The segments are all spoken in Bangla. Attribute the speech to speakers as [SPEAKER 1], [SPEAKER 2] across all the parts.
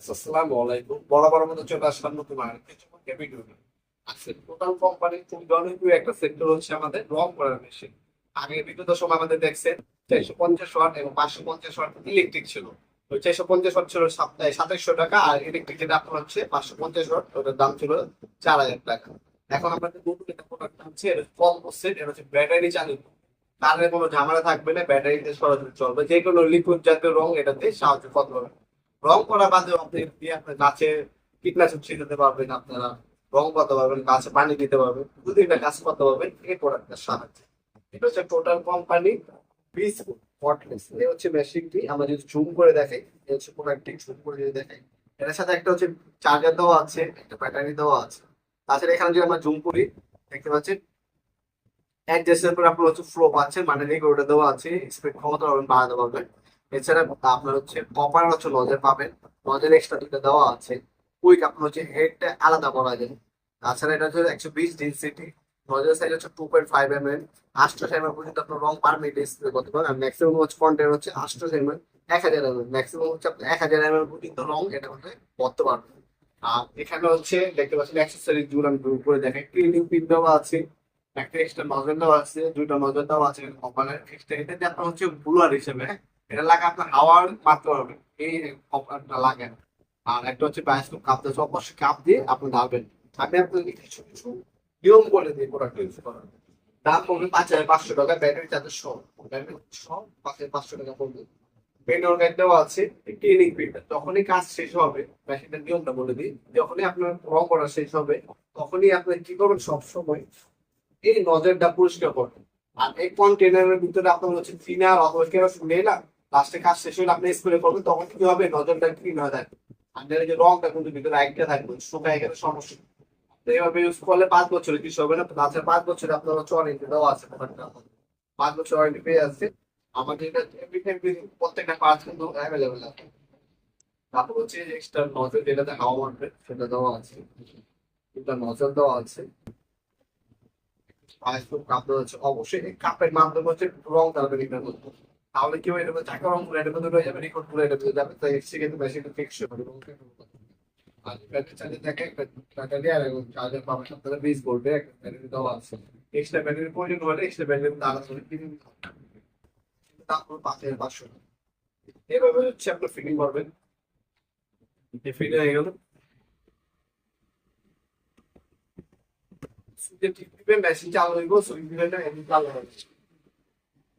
[SPEAKER 1] আসসালামু আলাইকুম। বরাবর মতো চলে আসলাম নতুন আরেকটি ভিডিও নিয়ে। আজকে টোটাল কোম্পানির খুব জনপ্রিয় একটা সেক্টর হচ্ছে আমাদের রং করার মেশিন আগে বিগত সময় আমাদের দেখছেন চারশো পঞ্চাশ ওয়াট এবং পাঁচশো পঞ্চাশ ওয়াট ইলেকট্রিক ছিল। ওই চারশো পঞ্চাশ ওয়াট ছিল সাতাইশশো টাকা আর ইলেকট্রিক যেটা আপনার হচ্ছে পাঁচশো পঞ্চাশ ওয়াট ওটার দাম ছিল চার হাজার টাকা। এখন আমাদের নতুন একটা প্রোডাক্ট হচ্ছে এটা কম সেট এটা হচ্ছে ব্যাটারি চালিত। তারের কোনো ঝামেলা থাকবে না ব্যাটারিতে সরাসরি চলবে। যে কোনো লিকুইড জাতীয় রং এটাতে সাহায্য করতে হবে রং করা বাদে আপনি গাছে কীটনাশক ছিটাতে পারবেন, আপনারা রং করতে পারবেন, গাছে পানি দিতে পারবেন, দু তিনটা গাছ করতে পারবেন এই প্রোডাক্টের সাহায্যে। এটা হচ্ছে টোটাল কোম্পানি বিস ওয়াটলেস এই হচ্ছে মেশিনটি আমরা যদি জুম করে দেখাই, এই হচ্ছে প্রোডাক্টটি জুম করে যদি দেখাই, এটার সাথে একটা হচ্ছে চার্জার দেওয়া আছে, একটা ব্যাটারি দেওয়া আছে। তাছাড়া এখানে যদি আমরা জুম করি, দেখতে পাচ্ছেন অ্যাডজাস্টের পর আপনার হচ্ছে ফ্লো পাচ্ছেন মানে রেগুলেটর দেওয়া আছে স্পিড ক্ষমতা পাবেন বাড়াতে পারবেন। এছাড়া আপনার হচ্ছে কপার হচ্ছে নজর পাবেন। নজর এক্সট্রা দুটো দেওয়া আছে। কুইক আপনার হচ্ছে হেডটা আলাদা করা যায়। তাছাড়া এটা হচ্ছে একশো বিশ ডেন্সিটি নজর সাইজ হচ্ছে two point five M M আটশো এম পর্যন্ত আপনার রং পার মিনিট স্প্রে করতে পারেন আর ম্যাক্সিমাম হচ্ছে কন্টেন্ট হচ্ছে আটশো এম এম এক হাজার এম এম ম্যাক্সিমাম হচ্ছে আপনি এক হাজার এম এম পর্যন্ত রং এটা মধ্যে করতে পারবেন। আর এখানে হচ্ছে দেখতে পাচ্ছেন অ্যাক্সেসরি জুড় আমি দূর করে দেখেন ক্লিনিং পিন দেওয়া আছে। একটা এক্সট্রা নজর দেওয়া আছে। দুইটা নজর দেওয়া আছে। কপালের এক্সট্রা এটা আপনার হচ্ছে ব্লুয়ার হিসেবে? এটা লাগে আপনার হাওয়ার মারতে পারবে এই লাগে। আর একটা হচ্ছে কাপ দিয়ে অবশ্যই কাপ দিয়ে আপনি আমি আপনাকে কিছু কিছু নিয়ম বলে দিই প্রোডাক্ট ইউজ করার। দাম পড়বে পাঁচ হাজার পাঁচশো টাকা ব্যাটারি চার্জের ব্যাটারি পাঁচ হাজার পাঁচশো টাকা পড়বে। গাইড দেওয়া আছে ক্লিনিক পিনটা যখনই কাজ শেষ হবে। মেশিনটার নিয়মটা বলে দিই। যখনই আপনার রং করা শেষ হবে, তখনই আপনি কি করবেন? সবসময় এই নজরটা পরিষ্কার করবেন। আর এই কন্টেনারের ভিতরে আপনার হচ্ছে থিনার অথবা কেরোসিন নেই না? লাস্টে কাজ শেষ হলে আপনি স্প্রে করবেন তখন কি হবে নজরটা ক্লিন হয়ে থাকবে? নাহলে যে রংটা কিন্তু ভিতরে একটা থাকবে, শুকায় গেলে সমস্যা তো ইউজ করলে পাঁচ বছরে কিছু হবে না তাছাড়া পাঁচ বছরে আপনার হচ্ছে ওয়ারেন্টি দেওয়া আছে পাঁচ বছর ওয়ারেন্টি পেয়ে আছে আমাদের এটা প্রত্যেকটা পার্টস কিন্তু অ্যাভেলেবেল আছে। তারপর হচ্ছে এক্সট্রা নজর যেটাতে হাওয়া মারবে, সেটা দেওয়া আছে। এটা নজর দেওয়া আছে। কাপ দেওয়া আছে অবশ্যই কাপের মাধ্যমে হচ্ছে রং বেরিয়ে করতে তাহলে কি এটা চাকা রং করে, এটা মধ্যে রয়ে যাবে রেকর্ড করে এটা মধ্যে যাবে তাই সেক্ষেত্রে মেশিনটা ফিক্স হবে এবং আর ব্যাটারি চার্জার থাকে একটা বিশ একটা দেওয়া আছে। এক্সট্রা ব্যাটারির প্রয়োজন হলে এক্সট্রা ব্যাটারি পাঁচ হাজার পাঁচশো এভাবে হচ্ছে আপনার ফিটিং করবেন। ফিটিং হয়ে গেল। মেশিন চালু হইব সুইচ এমনি চালু হবে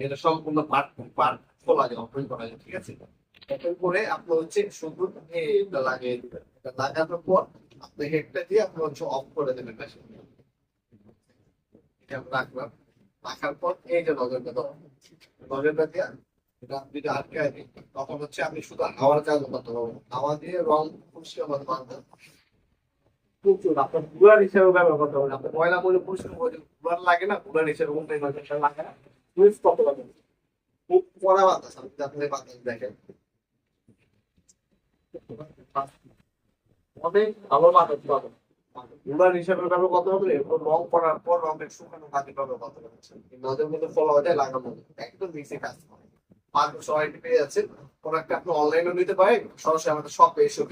[SPEAKER 1] এটা সম্পূর্ণ পার্ট পার্ট খোলা যায় ওপেন করা যায়, ঠিক আছে? করে আপনি হচ্ছে শুধু এটা লাগিয়ে দিবেন। লাগানোর পর আপনি হেডটা দিয়ে আপনি হচ্ছে অফ করে দেবেন এটা রাখলাম। রাখার পর এই যে নজরটা নজরটা এটা যদি তখন হচ্ছে আপনি শুধু হাওয়া চালু করতে হাওয়া দিয়ে রং আপনার কুলার হিসেবে ব্যবহার করতে পারেন। আপনার ময়লা ময়লা পরিষ্কার লাগে না কুলার হিসেবে লাগে না। ইউজ করতে পারবেন খুব কড়া বাতাস আপনি আপনি বাতাস দেখেন। অনেক ভালো বাতাস পাবেন কুলার হিসেবে ব্যবহার করতে হবে এরপর রং করার পর রঙের শুকানো কাজে নজর মধ্যে ফলো যায় লাগানো একদম মিক্সে কাজ করে পেয়ে যাচ্ছে প্রোডাক্ট আপনি অনলাইনেও নিতে পারেন সরাসরি আমাদের শপে এসে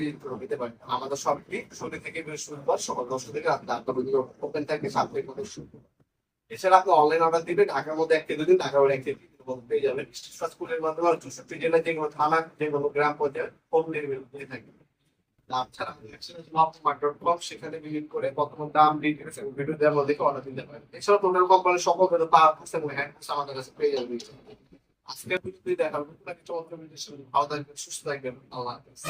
[SPEAKER 1] নিতে পারেন। আমাদের শপটি শনি থেকে বৃহস্পতিবার সকাল দশটা থেকে রাত আটটা পর্যন্ত ওপেন থাকে শুক্রবার এছাড়া আপনি অনলাইন অর্ডার দিবেন, ঢাকার মধ্যে এক থেকে দুদিন ঢাকার বাইরে এক থেকে তিন পেয়ে যাবেন। স্কুলের মাধ্যমে চৌষট্টি জেলা যে কোনো থানা, যে কোনো গ্রাম পর্যায়ে হোম ডেলিভারি দিয়ে থাকি। তাছাড়া ডট কম সেখানে ভিজিট করে বর্তমান দাম ডিটেলস এবং ভিডিও দেওয়ার মধ্যে অর্ডার দিতে পারেন। এছাড়া তোমার কোম্পানির সকল কিন্তু পাওয়ার এবং হ্যান্ড আমাদের কাছে পেয়ে যাবেন আজকের ভিডিওতে দেখাবো। আপনাকে চমৎকার ভিডিও ভালো থাকবেন, সুস্থ থাকবেন। আল্লাহ হাফেজ।